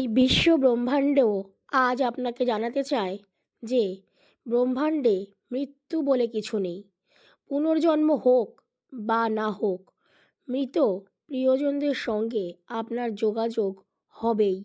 এই বিশ্ব ব্রহ্মাণ্ডও আজ আপনাকে জানাতে চায় যে, ব্রহ্মাণ্ডে মৃত্যু বলে কিছু নেই। পুনর্জন্ম হোক বা না হোক, মৃত প্রিয়জনদের সঙ্গে আপনার যোগাযোগ হবেই।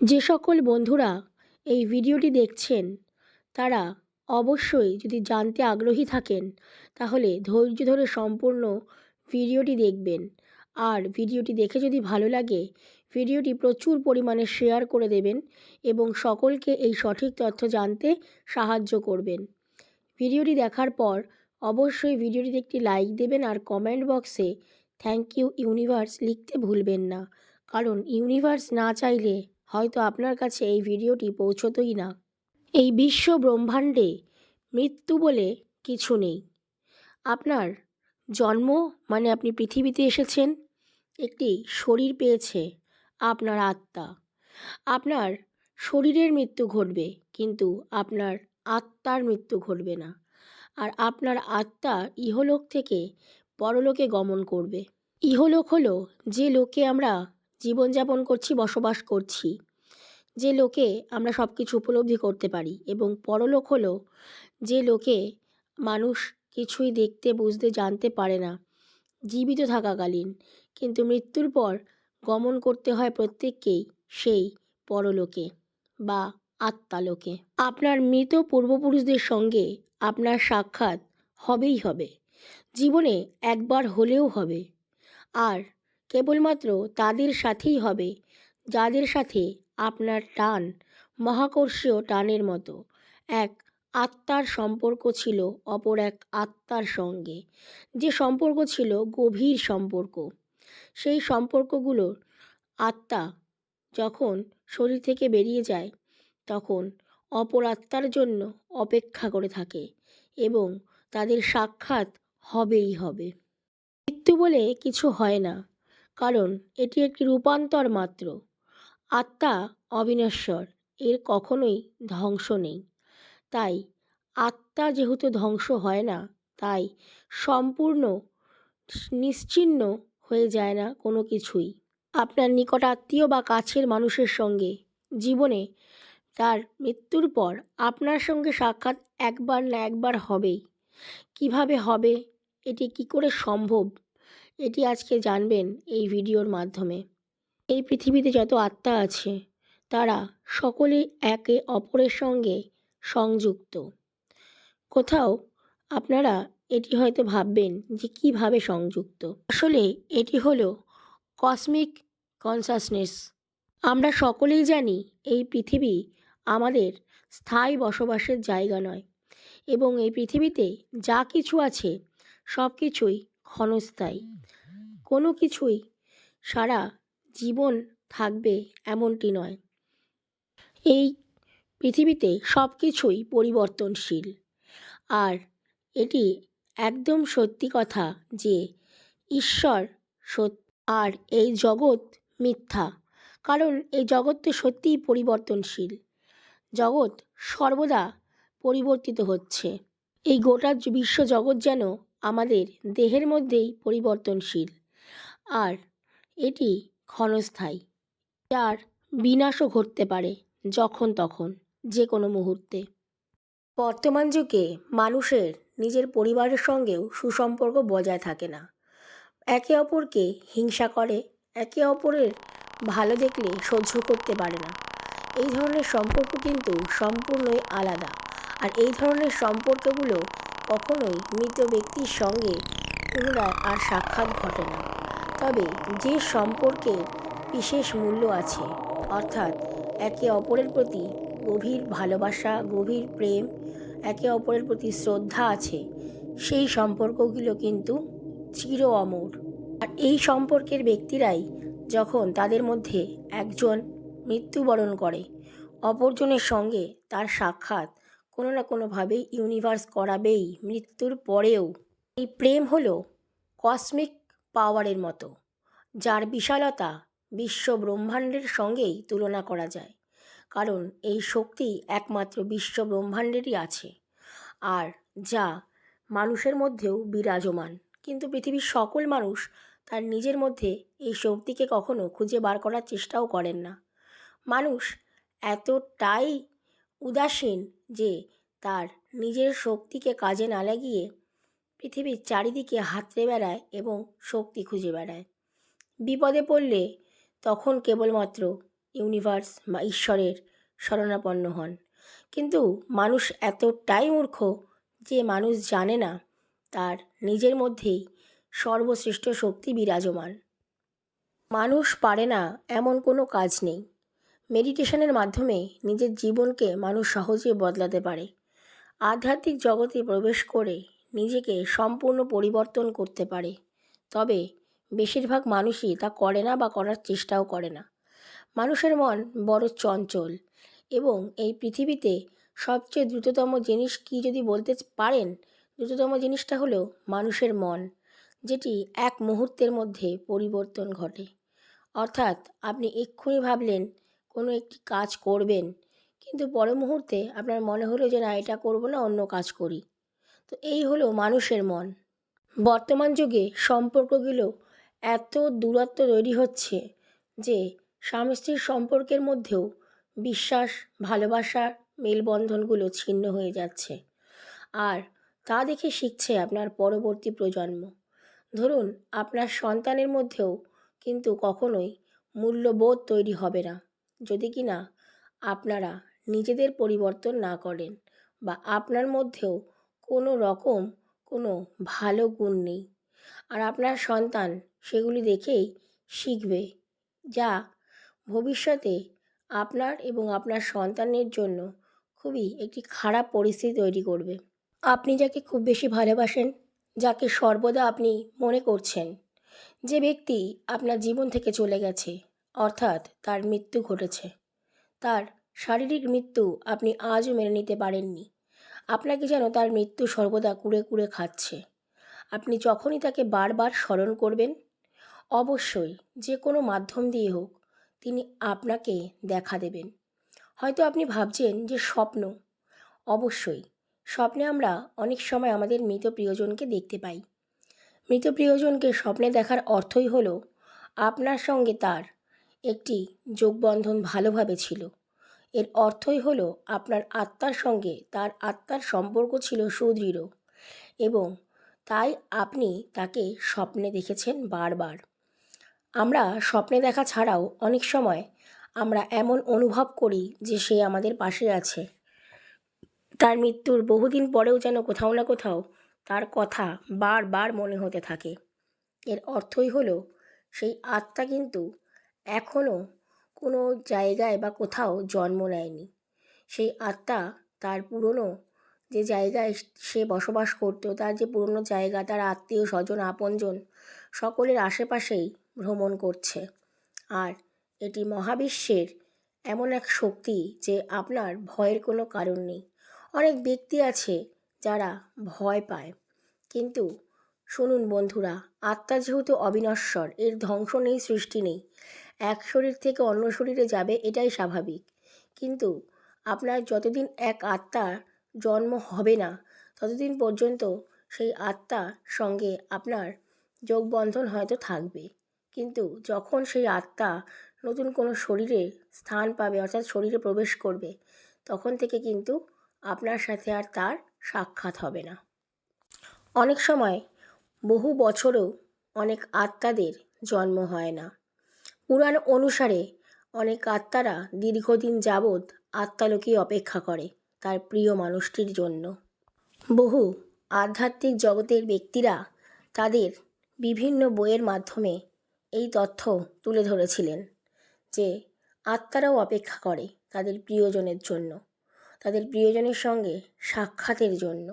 যে সকল বন্ধুরা এই ভিডিওটি দেখছেন, তারা অবশ্যই যদি জানতে আগ্রহী থাকেন, তাহলে ধৈর্য ধরে সম্পূর্ণ ভিডিওটি দেখবেন। আর ভিডিওটি দেখে যদি ভালো লাগে ভিডিওটি প্রচুর পরিমাণে শেয়ার করে দেবেন এবং সকলকে এই সঠিক তথ্য জানতে সাহায্য করবেন। ভিডিওটি দেখার পর অবশ্যই ভিডিওটিতে একটি লাইক দেবেন আর কমেন্ট বক্সে থ্যাংক ইউ ইউনিভার্স লিখতে ভুলবেন না। কারণ ইউনিভার্স না চাইলে হয়তো আপনার কাছে এই ভিডিওটি পৌঁছতই না। এই বিশ্ব ব্রহ্মাণ্ডে মৃত্যু বলে কিছু নেই। আপনার জন্ম মানে আপনি পৃথিবীতে এসেছেন, একটি শরীর পেয়েছে আপনার আত্মা। আপনার শরীরের মৃত্যু ঘটবে, কিন্তু আপনার আত্মার মৃত্যু ঘটবে না। আর আপনার আত্মা ইহলোক থেকে পরলোকে গমন করবে। ইহলোক হলো যে লোকে আমরা জীবনযাপন করছি, বসবাস করছি। যে লোকে আমরা সব কিছু উপলব্ধি করতে পারি এবং পরলোক হলো যে লোকে মানুষ কিছুই দেখতে, বুঝতে, জানতে পারে না। জীবিত থাকাকালীন। কিন্তু মৃত্যুর পর গমন করতে হয় প্রত্যেককেই, সেই পরলোকে বা আত্মালোকে। আপনার মৃত পূর্বপুরুষদের সঙ্গে আপনার সাক্ষাৎ হবেই হবে। জীবনে একবার হলেও হবে। আর কেবলমাত্র তাদের সাথেই হবে, যাদের সাথে আপনার টান, মহাকর্ষীয় টানের মতো এক আত্মার সম্পর্ক ছিল অপর এক আত্মার সঙ্গে। যে সম্পর্ক ছিল গভীর সম্পর্ক। সেই সম্পর্কগুলোর আত্মা যখন শরীর থেকে বেরিয়ে যায়, তখন অপর আত্মার জন্য অপেক্ষা করে থাকে এবং তাদের সাক্ষাৎ হবেই হবে। মৃত্যু বলে কিছু হয় না, কারণ এটি একটি রূপান্তর মাত্র। আত্মা অবিনশ্বর, এর কখনোই ধ্বংস নেই। তাই আত্মা যেহেতু ধ্বংস হয় না, তাই সম্পূর্ণ নিশ্চিহ্ন হয়ে যায় না কোনো কিছুই। আপনার নিকট আত্মীয় বা কাছের মানুষের সঙ্গে, জীবনে তার মৃত্যুর পর আপনার সঙ্গে সাক্ষাৎ একবার না একবার হবেই। কীভাবে হবে, এটি কি করে সম্ভব, এটি আজকে জানবেন এই ভিডিওর মাধ্যমে। এই পৃথিবীতে যত আত্মা আছে, তারা সকলেই একে অপরের সঙ্গে সংযুক্ত। কোথাও আপনারা এটি হয়তো ভাববেন যে কীভাবে সংযুক্ত। আসলে এটি হলো কসমিক কনসাসনেস আমরা সকলেই জানি এই পৃথিবী আমাদের স্থায়ী বসবাসের জায়গা নয় এবং এই পৃথিবীতে যা কিছু আছে সব কিছুই ক্ষণস্থায়ী। কোনো কিছুই সারা জীবন থাকবে এমনটি নয়। এই পৃথিবীতে সব কিছুই পরিবর্তনশীল। আর এটি একদম সত্যি কথা যে ঈশ্বর সত্য আর এই জগৎ মিথ্যা। কারণ এই জগৎ তো সত্যিই পরিবর্তনশীল। জগৎ সর্বদা পরিবর্তিত হচ্ছে। এই গোটা বিশ্ব জগৎ যেন আমাদের দেহের মধ্যেই পরিবর্তনশীল। আর এটি ক্ষণস্থায়ী। যার বিনাশও ঘটতে পারে যখন তখন যে কোনো মুহূর্তে। বর্তমান যুগে মানুষের নিজের পরিবারের সঙ্গেও সুসম্পর্ক বজায় থাকে না। একে অপরকে হিংসা করে, একে অপরের ভালো দেখলে সহ্য করতে পারে না। এই ধরনের সম্পর্ক কিন্তু সম্পূর্ণই আলাদা আর এই ধরনের সম্পর্কগুলো কখনোই মৃত ব্যক্তির সঙ্গে পুনরায় আর সাক্ষাৎ ঘটে না। তবে যে সম্পর্কের বিশেষ মূল্য আছে, অর্থাৎ একে অপরের প্রতি গভীর ভালোবাসা, গভীর প্রেম একে অপরের প্রতি শ্রদ্ধা আছে। সেই সম্পর্কগুলো কিন্তু চির অমর। আর এই সম্পর্কের ব্যক্তিরাই যখন তাদের মধ্যে একজন মৃত্যুবরণ করে, অপরজনের সঙ্গে তার সাক্ষাৎ কোনো না কোনোভাবেই ইউনিভার্স করাবেই মৃত্যুর পরেও। এই প্রেম হলো কসমিক পাওয়ারের মতো, যার বিশালতা বিশ্ব ব্রহ্মাণ্ডের সঙ্গেই তুলনা করা যায়। কারণ এই শক্তি একমাত্র বিশ্ব ব্রহ্মাণ্ডেরই আছে। আর যা মানুষের মধ্যেও বিরাজমান, কিন্তু পৃথিবীর সকল মানুষ তার নিজের মধ্যে এই শক্তিকে কখনো খুঁজে বার করার চেষ্টাও করেন না। মানুষ এতটাই উদাসীন যে তার নিজের শক্তিকে কাজে না লাগিয়ে পৃথিবীর চারিদিকে হাতড়ে বেড়ায় এবং শক্তি খুঁজে বেড়ায়। বিপদে পড়লে তখন কেবলমাত্র ইউনিভার্স বা ঈশ্বরের শরণাপন্ন হন। কিন্তু মানুষ এতটাই মূর্খ যে মানুষ জানে না, তার নিজের মধ্যেই সর্বশ্রেষ্ঠ শক্তি বিরাজমান। মানুষ পারে না এমন কোনো কাজ নেই। মেডিটেশনের মাধ্যমে নিজের জীবনকে মানুষ সহজে বদলাতে পারে। আধ্যাত্মিক জগতে প্রবেশ করে নিজেকে সম্পূর্ণ পরিবর্তন করতে পারে। তবে বেশিরভাগ মানুষই তা করে না বা করার চেষ্টাও করে না। মানুষের মন বড় চঞ্চল। এবং এই পৃথিবীতে সবচেয়ে দ্রুততম জিনিস কি যদি বলতে পারেন, দ্রুততম জিনিসটা হলো মানুষের মন, যেটি এক মুহূর্তের মধ্যে পরিবর্তন ঘটে। অর্থাৎ আপনি এক্ষুনি ভাবলেন, কোনো একটি কাজ করবেন, কিন্তু পরের মুহূর্তে আপনার মনে হলো যে না, এটা করব না, অন্য কাজ করি। তো এই হলো মানুষের মন। বর্তমান যুগে সম্পর্কগুলো এত দূরত্ব তৈরি হচ্ছে যে স্বামী স্ত্রীর সম্পর্কের মধ্যেও বিশ্বাস, ভালোবাসার মেলবন্ধনগুলো ছিন্ন হয়ে যাচ্ছে। আর তা দেখে শিখছে আপনার পরবর্তী প্রজন্ম। ধরুন, আপনার সন্তানের মধ্যেও কিন্তু কখনোই মূল্যবোধ তৈরি হবে না। যদি কি না, আপনারা নিজেদের পরিবর্তন না করেন বা আপনার মধ্যেও কোনো রকম কোনো ভালো গুণ নেই। আর আপনার সন্তান সেগুলি দেখেই শিখবে, যা ভবিষ্যতে আপনার এবং আপনার সন্তানের জন্য খুবই একটি খারাপ পরিস্থিতি তৈরি করবে। আপনি যাকে খুব বেশি ভালোবাসেন, যাকে সর্বদা আপনি মনে করছেন, যে ব্যক্তি আপনার জীবন থেকে চলে গেছে, অর্থাৎ তার মৃত্যু ঘটেছে, তার শারীরিক মৃত্যু আপনি আজও মেনে নিতে পারেননি, আপনাকে যেন তার মৃত্যু সর্বদা কুড়ে কুড়ে খাচ্ছে, আপনি যখনই তাকে বারবার স্মরণ করবেন, অবশ্যই যে কোনো মাধ্যম দিয়ে হোক তিনি আপনাকে দেখা দেবেন। হয়তো আপনি ভাবছেন যে স্বপ্ন। অবশ্যই, স্বপ্নে আমরা অনেক সময় আমাদের মৃত প্রিয়জনকে দেখতে পাই। মৃত প্রিয়জনকে স্বপ্নে দেখার অর্থই হলো, আপনার সঙ্গে তার একটি যোগবন্ধন ভালোভাবে ছিল। এর অর্থই হলো, আপনার আত্মার সঙ্গে তার আত্মার সম্পর্ক ছিল সুদৃঢ় এবং তাই আপনি তাকে স্বপ্নে দেখেছেন বারবার। আমরা স্বপ্নে দেখা ছাড়াও অনেক সময় আমরা এমন অনুভব করি যে সে আমাদের পাশে আছে। তার মৃত্যুর বহুদিন পরেও যেন কোথাও না কোথাও তার কথা বারবার মনে হতে থাকে। এর অর্থই হলো, সেই আত্মা কিন্তু এখনও কোনো জায়গায় বা কোথাও জন্ম নেয়নি। সেই আত্মা তার পুরনো যে জায়গায় সে বসবাস করতো, তার যে পুরনো জায়গা, তার আত্মীয় স্বজন আপনজন, সকলের আশেপাশেই ভ্রমণ করছে। আর এটি মহাবিশ্বের এমন এক শক্তি যে আপনার ভয়ের কোনো কারণ নেই। অনেক ব্যক্তি আছে যারা ভয় পায়। কিন্তু শুনুন বন্ধুরা, আত্মা যেহেতু অবিনশ্বর, এর ধ্বংস নেই, সৃষ্টি নেই। এক শরীর থেকে অন্য শরীরে যাবে, এটাই স্বাভাবিক। কিন্তু আপনার যতদিন এক আত্মার জন্ম হবে না, ততদিন পর্যন্ত সেই আত্মার সঙ্গে আপনার যোগবন্ধন হয়তো থাকবে। কিন্তু যখন সেই আত্মা নতুন কোনো শরীরে স্থান পাবে, অর্থাৎ শরীরে প্রবেশ করবে, তখন থেকে কিন্তু আপনার সাথে আর তার সাক্ষাৎ হবে না। অনেক সময় বহু বছরও অনেক আত্মাদের জন্ম হয় না। পুরাণ অনুসারে অনেক আত্মারা দীর্ঘদিন যাবৎ আত্মালোকেই অপেক্ষা করে তার প্রিয় মানুষটির জন্য। বহু আধ্যাত্মিক জগতের ব্যক্তিরা তাদের বিভিন্ন বইয়ের মাধ্যমে এই তথ্য তুলে ধরেছিলেন যে আত্মারাও অপেক্ষা করে তাদের প্রিয়জনের জন্য, তাদের প্রিয়জনের সঙ্গে সাক্ষাতের জন্য।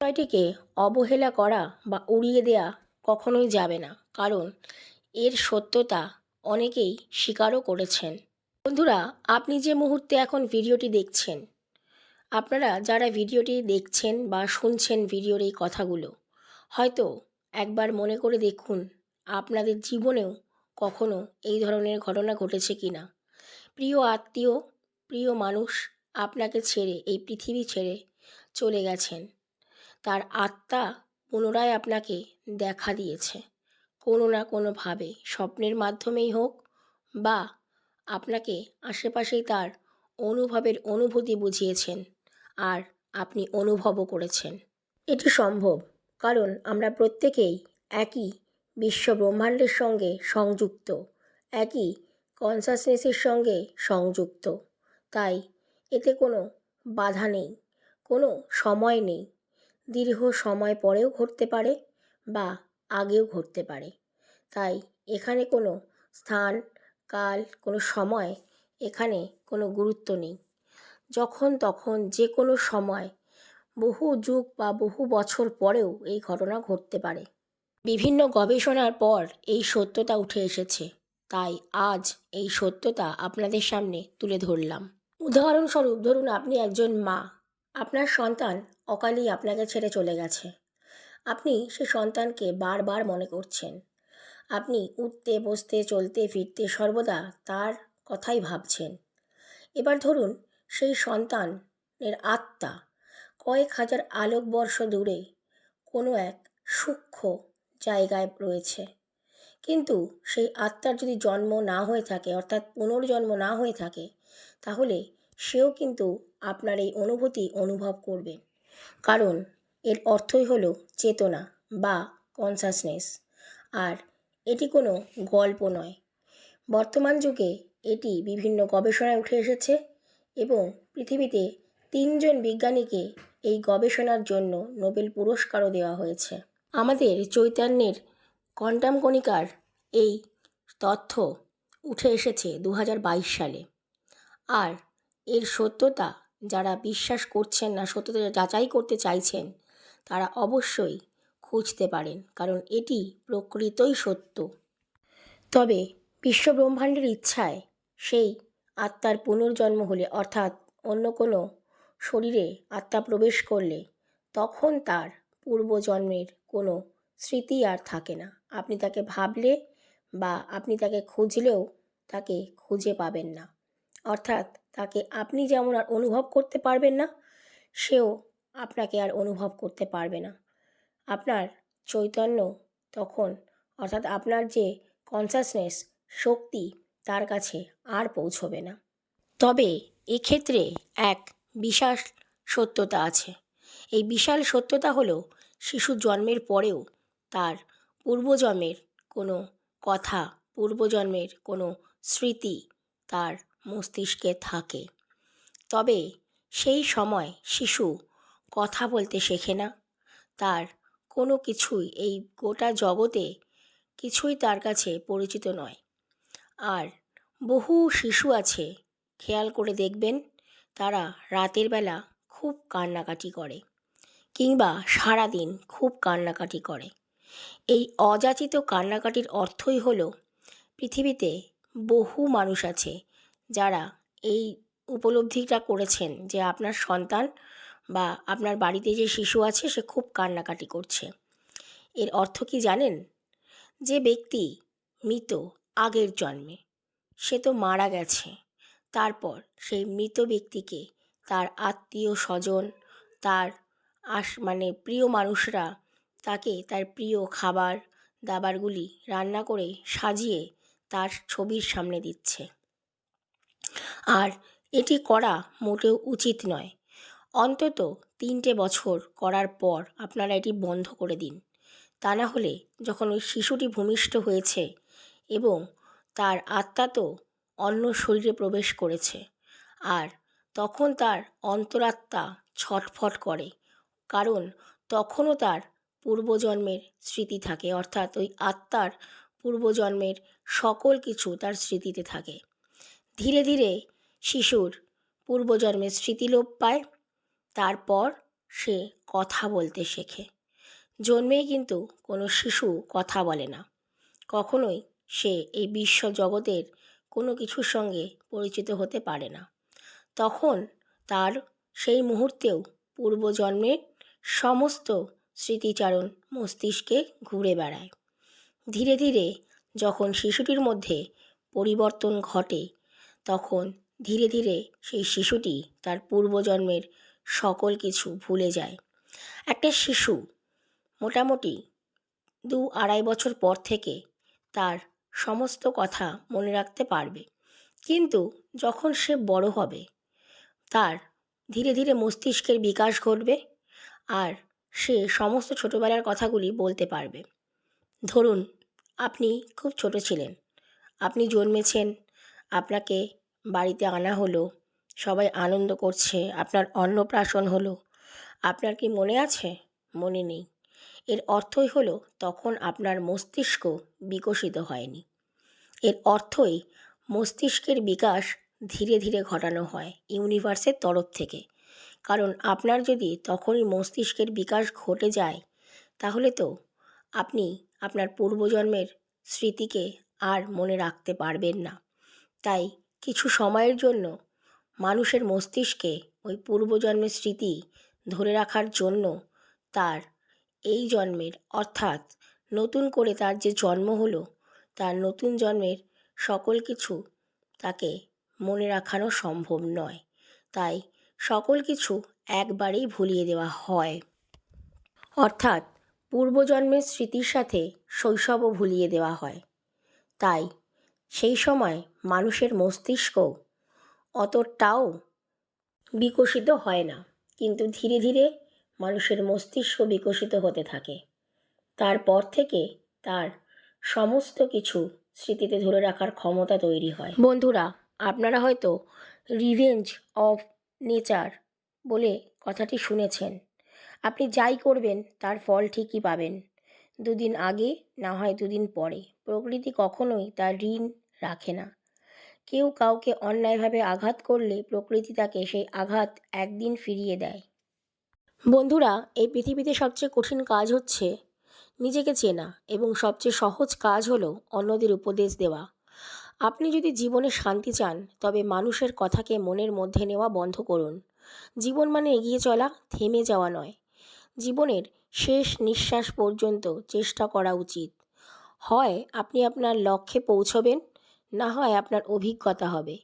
বিষয়টিকে অবহেলা করা বা উড়িয়ে দেয়া কখনোই যাবে না, কারণ এর সত্যতা অনেকেই স্বীকারও করেছেন। বন্ধুরা, আপনি যে মুহূর্তে এখন ভিডিওটি দেখছেন, আপনারা যারা ভিডিওটি দেখছেন বা শুনছেন ভিডিওর এই কথাগুলো, হয়তো একবার মনে করে দেখুন আপনাদের জীবনেও কখনো এই ধরনের ঘটনা ঘটেছে কি না? প্রিয় আত্মীয়, প্রিয় মানুষ আপনাকে ছেড়ে, এই পৃথিবী ছেড়ে চলে গেছেন। তার আত্মা পুনরায় আপনাকে দেখা দিয়েছে। কোনো না কোনোভাবে, স্বপ্নের মাধ্যমেই হোক বা আপনাকে আশেপাশেই তার অনুভবের অনুভূতি বুঝিয়েছেন আর আপনি অনুভবও করেছেন। এটি সম্ভব, কারণ আমরা প্রত্যেকেই একই বিশ্ব ব্রহ্মাণ্ডের সঙ্গে সংযুক্ত। একই কনসাসনেসের সঙ্গে সংযুক্ত। তাই এতে কোনো বাধা নেই, কোনো সময় নেই। দীর্ঘ সময় পরেও ঘটতে পারে বা আগেও ঘটতে পারে। তাই এখানে কোনো স্থান, কাল, কোনো সময় এখানে কোনো গুরুত্ব নেই। যখন তখন যে কোনো সময়, বহু যুগ বা বহু বছর পরেও এই ঘটনা ঘটতে পারে। বিভিন্ন গবেষণার পর এই সত্যতা উঠে এসেছে। তাই আজ এই সত্যতা আপনাদের সামনে তুলে ধরলাম। উদাহরণস্বরূপ, ধরুন আপনি একজন মা। আপনার সন্তান অকালেই আপনাকে ছেড়ে চলে গেছে। আপনি সে সন্তানকে বারবার মনে করছেন। আপনি উঠতে, বসতে, চলতে, ফিরতে সর্বদা তার কথাই ভাবছেন। এবার ধরুন সেই সন্তানের আত্মা কয়েক হাজার আলোকবর্ষ দূরে কোনো এক সূক্ষ্ম জায়গায় রয়েছে। কিন্তু সেই আত্মার যদি জন্ম না হয়ে থাকে, অর্থাৎ পুনর্জন্ম না হয়ে থাকে, তাহলে সেও কিন্তু আপনার এই অনুভূতি অনুভব করবে। কারণ এর অর্থই হলো চেতনা বা কনসাসনেস আর এটি কোনো গল্প নয়। বর্তমান যুগে এটি বিভিন্ন গবেষণায় উঠে এসেছে এবং পৃথিবীতে তিনজন বিজ্ঞানীকে এই গবেষণার জন্য নোবেল পুরস্কারও দেওয়া হয়েছে। আমাদের চৈতন্যের কোয়ান্টাম কণিকার এই তথ্য উঠে এসেছে দু হাজার বাইশ সালে। আর এর সত্যতা যারা বিশ্বাস করছেন না, সত্যতা যাচাই করতে চাইছেন, তারা অবশ্যই খুঁজতে পারেন, কারণ এটি প্রকৃতই সত্য। তবে বিশ্বব্রহ্মাণ্ডের ইচ্ছায় সেই আত্মার পুনর্জন্ম হলে, অর্থাৎ অন্য কোনো শরীরে আত্মা প্রবেশ করলে, তখন তার পূর্বজন্মের কোনো স্মৃতি আর থাকে না। আপনি তাকে ভাবলে বা আপনি তাকে খুঁজলেও তাকে খুঁজে পাবেন না। অর্থাৎ তাকে আপনি যেমন আর অনুভব করতে পারবেন না, সেও আপনাকে আর অনুভব করতে পারবে না। আপনার চৈতন্য তখন, অর্থাৎ আপনার যে কনসাসনেস শক্তি, তার কাছে আর পৌঁছবে না। তবে এক্ষেত্রে এক বিশাল সত্যতা আছে। এই বিশাল সত্যতা হলো শিশু জন্মের পরেও তার পূর্বজন্মের কোনো কথা, পূর্বজন্মের কোনো স্মৃতি তার মস্তিষ্কে থাকে। তবে সেই সময় শিশু কথা বলতে শেখে না। তার কোনো কিছুই এই গোটা জগতে কিছুই তার কাছে পরিচিত নয়। আর বহু শিশু আছে, খেয়াল করে দেখবেন, তারা রাতের বেলা খুব কান্নাকাটি করে। কিংবা সারাদিন খুব কান্নাকাটি করে। এই অযাচিত কান্নাকাটির অর্থই হলো, পৃথিবীতে বহু মানুষ আছে যারা এই উপলব্ধিটা করেছেন যে আপনার সন্তান বা আপনার বাড়িতে যে শিশু আছে সে খুব কান্নাকাটি করছে। এর অর্থ কি জানেন? যে ব্যক্তি মৃত আগের জন্মে, সে তো মারা গেছে। তারপর সেই মৃত ব্যক্তিকে তার আত্মীয় স্বজন, তার আস মানে প্রিয় মানুষরা তাকে তার প্রিয় খাবার দাবারগুলি রান্না করে সাজিয়ে তার ছবির সামনে দিচ্ছে। আর এটি করা মোটেও উচিত নয়। অন্তত তিনটে বছর করার পর আপনারা এটি বন্ধ করে দিন। তা না হলে যখন ওই শিশুটি ভূমিষ্ঠ হয়েছে এবং তার আত্মা তো অন্য শরীরে প্রবেশ করেছে, আর তখন তার অন্তরাত্মা ছটফট করে। কারণ তখনও তার পূর্বজন্মের স্মৃতি থাকে, অর্থাৎ ওই আত্মার পূর্বজন্মের সকল কিছু তার স্মৃতিতে থাকে। ধীরে ধীরে শিশুর পূর্বজন্মের স্মৃতি লোপ পায়, তারপর সে কথা বলতে শেখে। জন্মেই কিন্তু কোনো শিশু কথা বলে না। কখনোই সে এই বিশ্ব জগতের কোনো কিছুর সঙ্গে পরিচিত হতে পারে না। তখন তার সেই মুহূর্তেও পূর্বজন্মের সমস্ত স্মৃতিচারণ মস্তিষ্কে ঘুরে বেড়ায়। ধীরে ধীরে যখন শিশুটির মধ্যে পরিবর্তন ঘটে, তখন ধীরে ধীরে সেই শিশুটি তার পূর্বজন্মের সকল কিছু ভুলে যায়। একটা শিশু মোটামুটি দু আড়াই বছর পর থেকে তার সমস্ত কথা মনে রাখতে পারবে। কিন্তু যখন সে বড় হবে, তার ধীরে ধীরে মস্তিষ্কের বিকাশ ঘটবে আর সে সমস্ত ছোটোবেলার কথাগুলি বলতে পারবে। ধরুন, আপনি খুব ছোট ছিলেন। আপনি জন্মেছেন, আপনাকে বাড়িতে আনা হলো, সবাই আনন্দ করছে, আপনার অন্নপ্রাশন হলো। আপনার কি মনে আছে? মনে নেই। এর অর্থই হলো তখন আপনার মস্তিষ্ক বিকশিত হয়নি। এর অর্থই মস্তিষ্কের বিকাশ ধীরে ধীরে ঘটানো হয় ইউনিভার্সের তরফ থেকে। কারণ আপনার যদি তখনই মস্তিষ্কের বিকাশ ঘটে যায়, তাহলে তো আপনি আপনার পূর্বজন্মের স্মৃতিকে আর মনে রাখতে পারবেন না। তাই কিছু সময়ের জন্য মানুষের মস্তিষ্কে ওই পূর্বজন্মের স্মৃতি ধরে রাখার জন্য তার এই জন্মের, অর্থাৎ নতুন করে তার যে জন্ম হলো, তার নতুন জন্মের সকল কিছু তাকে মনে রাখানো সম্ভব নয়। তাই সকল কিছু একবারেই ভুলিয়ে দেওয়া হয়। অর্থাৎ পূর্বজন্মের স্মৃতির সাথে শৈশবও ভুলিয়ে দেওয়া হয়। তাই সেই সময় মানুষের মস্তিষ্ক অতটাও বিকশিত হয় না, কিন্তু ধীরে ধীরে মানুষের মস্তিষ্ক বিকশিত হতে থাকে। তারপর থেকে তার সমস্ত কিছু স্মৃতিতে ধরে রাখার ক্ষমতা তৈরি হয়। বন্ধুরা, আপনারা হয়তো রিভেঞ্জ অফ নেচার বলে কথাটি শুনেছেন। আপনি যাই করবেন, তার ফল ঠিকই পাবেন। দুদিন আগে, না হয় দুদিন পরে। প্রকৃতি কখনোই তার ঋণ রাখে না। কেউ কাউকে অন্যায়ভাবে আঘাত করলে প্রকৃতি তাকে সেই আঘাত একদিন ফিরিয়ে দেয়। বন্ধুরা, এই পৃথিবীতে সবচেয়ে কঠিন কাজ হচ্ছে নিজেকে চেনা এবং সবচেয়ে সহজ কাজ হলো অন্যদের উপদেশ দেওয়া। আপনি যদি জীবনে শান্তি চান, তবে মানুষের কথাকে মনের মধ্যে নেওয়া বন্ধ করুন। জীবন মানে এগিয়ে চলা, থেমে যাওয়া নয়। জীবনের শেষ নিঃশ্বাস পর্যন্ত চেষ্টা করা উচিত। হয় আপনি আপনার লক্ষ্যে পৌঁছবেন, না হয় আপনার অভিজ্ঞতা হবে।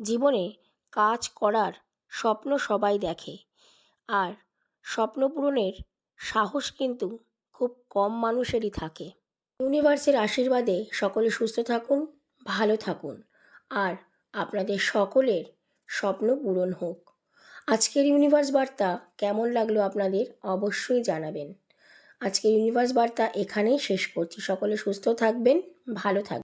জীবনে কাজ করার স্বপ্ন সবাই দেখে, আর স্বপ্ন পূরণের সাহস কিন্তু খুব কম মানুষেরই থাকে। ইউনিভার্সের আশীর্বাদে সকলে সুস্থ থাকুন। ভালো থাকুন। আর আপনাদের সকলের স্বপ্ন পূরণ হোক। আজকের ইউনিভার্স বার্তা কেমন লাগল আপনাদের অবশ্যই জানাবেন। আজকের ইউনিভার্স বার্তা এখানেই শেষ করছি। সকলে সুস্থ থাকবেন, ভালো থাকবেন।